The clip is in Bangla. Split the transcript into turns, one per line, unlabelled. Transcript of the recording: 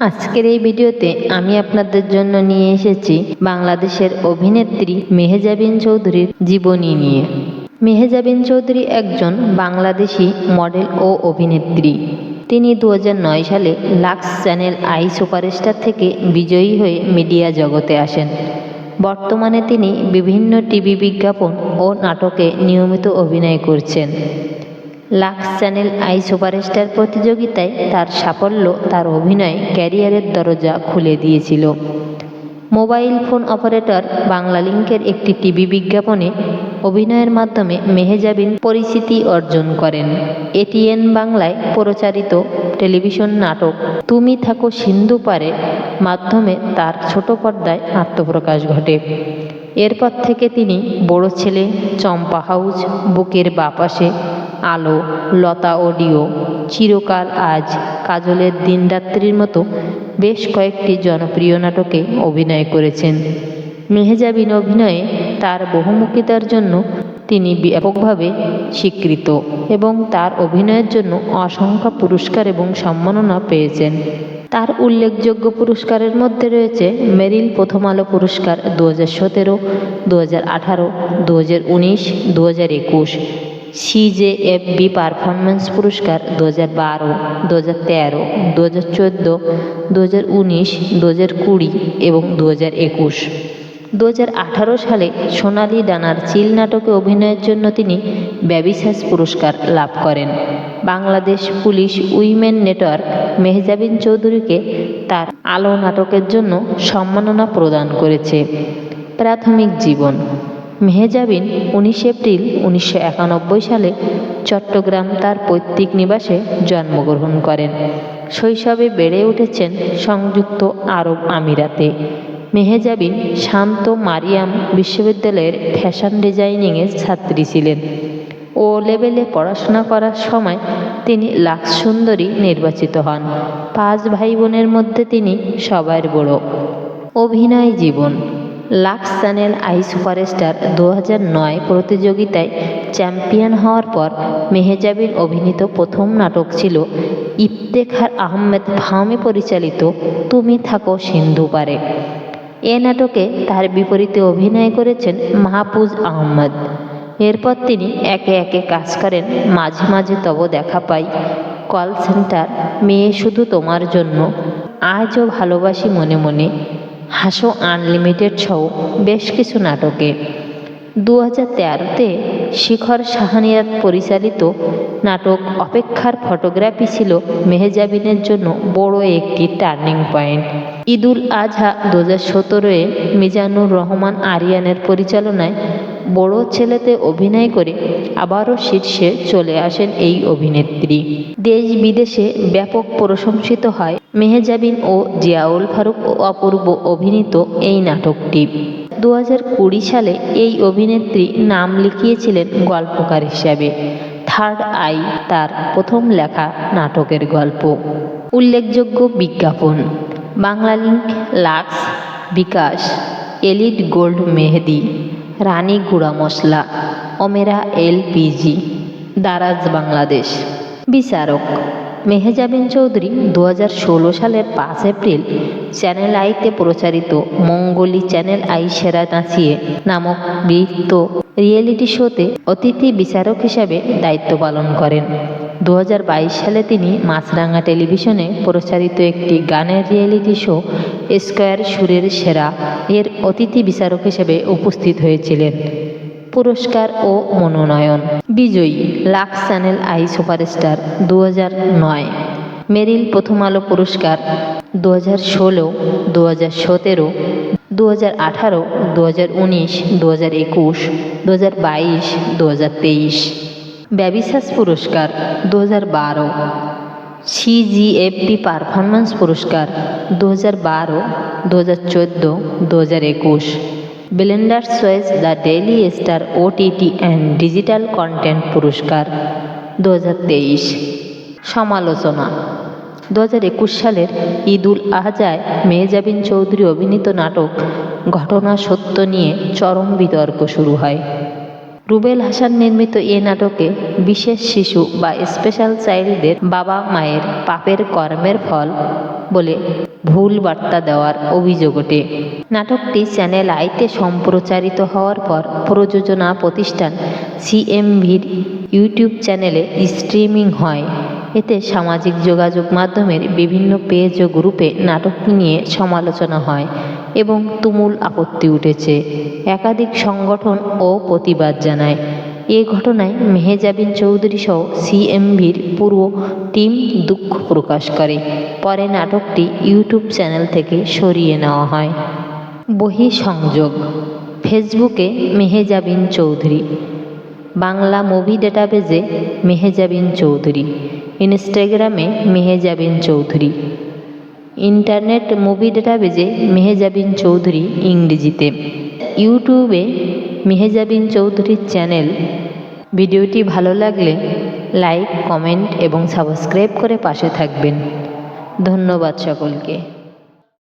আজকের এই ভিডিওতে আমি আপনাদের জন্য নিয়ে এসেছি বাংলাদেশের অভিনেত্রী মেহেজাবিন চৌধুরীর জীবনী নিয়ে। মেহেজাবিন চৌধুরী একজন বাংলাদেশি মডেল ও অভিনেত্রী। তিনি দু হাজার নয় সালে লাক্স চ্যানেল আই সুপারস্টার থেকে বিজয়ী হয়ে মিডিয়া জগতে আসেন। বর্তমানে তিনি বিভিন্ন টিভি বিজ্ঞাপন ও নাটকে নিয়মিত অভিনয় করছেন। লাক্স চ্যানেল আই সুপারস্টার প্রতিযোগিতায় তার সাফল্য, তার অভিনয় ক্যারিয়ারের দরজা খুলে দিয়েছিল। মোবাইল ফোন অপারেটর বাংলালিংকের একটি টিভি বিজ্ঞাপনে অভিনয়ের মাধ্যমে মেহেজাবিন পরিচিতি অর্জন করেন। এটিএন বাংলায় প্রচারিত টেলিভিশন নাটক তুমি থাকো সিন্ধু পারে মাধ্যমে তার ছোট পর্দায় আত্মপ্রকাশ ঘটে। এরপর থেকে তিনি বড় ছেলে, চম্পা হাউস, বুকের বাপাশে আলো, লতা অডিও। চিরকাল আজ কাজলের দিনরাত্রির মতো বেশ কয়েকটি জনপ্রিয় নাটকে অভিনয় করেছেন। মেহেজাবিন অভিনয়ে তার বহুমুখিতার জন্য তিনি ব্যাপকভাবে স্বীকৃত এবং তার অভিনয়ের জন্য অসংখ্য পুরস্কার এবং সম্মাননা পেয়েছেন। তার উল্লেখযোগ্য পুরস্কারের মধ্যে রয়েছে মেরিল প্রথম আলো পুরস্কার দু হাজার সতেরো, দু হাজার আঠারো, দু হাজার উনিশ, দু হাজার একুশ। সিজেএফবি পারফরমেন্স পুরস্কার দু হাজার বারো দু হাজার তেরো দু হাজার চোদ্দ দু হাজার উনিশ দু হাজার কুড়ি এবং দু হাজার একুশ। দু হাজার আঠারো সালে সোনালি ডানার চিল নাটকে অভিনয়ের জন্য তিনি ব্যবিশ্বাস পুরস্কার লাভ করেন। Bangladesh police women network Mehzabien চৌধুরীকে তার আলো নাটকের জন্য সম্মাননা প্রদান করেছে। প্রাথমিক জীবন। মেহেজাবিন উনিশ এপ্রিল উনিশশো একানব্বই সালে চট্টগ্রাম তার পৈতৃক নিবাসে জন্মগ্রহণ করেন। শৈশবে বেড়ে উঠেছেন সংযুক্ত আরব আমিরাতে। মেহেজাবিন শান্ত মারিয়াম বিশ্ববিদ্যালয়ের ফ্যাশন ডিজাইনিংয়ের ছাত্রী ছিলেন। ও লেভেলে পড়াশোনা করার সময় তিনি লাক্স সুন্দরী নির্বাচিত হন। পাঁচ ভাই বোনের মধ্যে তিনি সবার বড়। অভিনয় জীবন। লাক্স চ্যানেল আই সুপারস্টার দু নয় প্রতিযোগিতায় চ্যাম্পিয়ন হওয়ার পর মেহেজাবিন অভিনীত প্রথম নাটক ছিল ইফতেখার আহমেদ ফাহমি পরিচালিত তুমি থাকো সিন্ধু পারে। এ নাটকে তার বিপরীতে অভিনয় করেছেন মাহফুজ আহমদ। এরপর তিনি একে একে কাজ করেন, মাঝে মাঝে তব দেখা পাই কল সেন্টার, মেয়ে শুধু তোমার জন্য, আজও ভালোবাসি মনে মনে। হাসো আনলিমিটেড সহ বেশ কিছু নাটকে। দু হাজার তেরোতে শিখর সাহানিয়াত পরিচালিত নাটক অপেক্ষার ফটোগ্রাফি ছিল মেহেজাবিনের জন্য বড় একটি টার্নিং পয়েন্ট। ঈদুল আজহা দু হাজার সতেরোয় মিজানুর রহমান আরিয়ানের পরিচালনায় বড় ছেলেতে অভিনয় করে আবারও শীর্ষে চলে আসেন এই অভিনেত্রী। দেশ বিদেশে ব্যাপক প্রশংসিত হয় মেহেজাবিন ও জিয়াউল ফারুক অপূর্ব অভিনীত এই নাটকটি। দু হাজার কুড়ি সালে এই অভিনেত্রী নাম লিখিয়েছিলেন গল্পকার হিসাবে। থার্ড আই, তার প্রথম লেখা নাটকের গল্প। উল্লেখযোগ্য বিজ্ঞাপন। Banglalink, Lux, bKash, Elite Gold, Mehedi. Rani গুঁড়া মশলা, ওমেরা এলপিজি, দারাজ বাংলাদেশ। বিচারক, মেহেজাবিন চৌধুরী দু হাজার ষোলো সালের পাঁচ এপ্রিল, চ্যানেল আইতে প্রচারিত মঙ্গলি চ্যানেল আই সেরা নাচিয়ে নামক বৃত্ত রিয়েলিটি শোতে অতিথি বিচারক হিসাবে দায়িত্ব পালন করেন। দু হাজার বাইশ সালে তিনি মাছরাঙা টেলিভিশনে প্রচারিত একটি গানের রিয়েলিটি শো, স্কোয়ার সুরের সেরা, এর অতিথি বিচারক হিসেবে উপস্থিত হয়েছিলেন। পুরস্কার ও মনোনয়ন। বিজয়ী লাক্স চ্যানেল আই সুপারস্টার দু নয়। মেরিল প্রথম আলো পুরস্কার দু হাজার ষোলো দু হাজার সতেরো দু হাজার আঠারো দু হাজার উনিশ দু হাজার একুশ দু হাজার বাইশ দু হাজার তেইশ। ব্যবিশ্বাস পুরস্কার দু হাজার বারো সিজিএফপি পারফরমেন্স পুরস্কার দু হাজার বারো দু হাজার চোদ্দ দু হাজার একুশ Blender choice the Daily Star OTT and digital content পুরস্কার দু হাজার তেইশ। সমালোচনা। দু হাজার একুশ সালের ঈদুল আহজায় মেহজাবিন চৌধুরী অভিনীত নাটক ঘটনা সত্য নিয়ে চরম বিতর্ক শুরু হয়। রুবেল হাসান নির্মিত এ নাটকে বিশেষ শিশু বা স্পেশাল চাইল্ডদের বাবা মায়ের পাপের কর্মের ফল বলে ভুল বার্তা দেওয়ার অভিযোগ ওঠে। নাটকটি চ্যানেল আইতে সম্প্রচারিত হওয়ার পর প্রযোজনা প্রতিষ্ঠান সিএমভির ইউটিউব চ্যানেলে স্ট্রিমিং হয়। এতে সামাজিক যোগাযোগ মাধ্যমের বিভিন্ন পেজ ও গ্রুপে নাটকটি নিয়ে সমালোচনা হয় এবং তুমুল আপত্তি উঠেছে। একাধিক সংগঠন ও প্রতিবাদ জানায়। এ ঘটনায় মেহেজাবিন চৌধুরী সহ সিএমভির পুরো টিম দুঃখ প্রকাশ করে। পরে নাটকটি ইউটিউব চ্যানেল থেকে সরিয়ে নেওয়া হয়। বহি সংযোগ ফেসবুকে মেহেজাবিন চৌধুরী। বাংলা মুভি ডেটাবেজে মেহেজাবিন চৌধুরী। ইনস্টাগ্রামে মেহেজাবিন চৌধুরী। ইন্টারনেট মুভি ডেটাবেজে মেহেজাবিন চৌধুরী ইংরেজিতে। ইউটিউবে মেহেজাবিন চৌধুরীর চ্যানেল। ভিডিওটি ভালো লাগলে লাইক, কমেন্ট এবং সাবস্ক্রাইব করে পাশে থাকবেন। ধন্যবাদ সকলকে।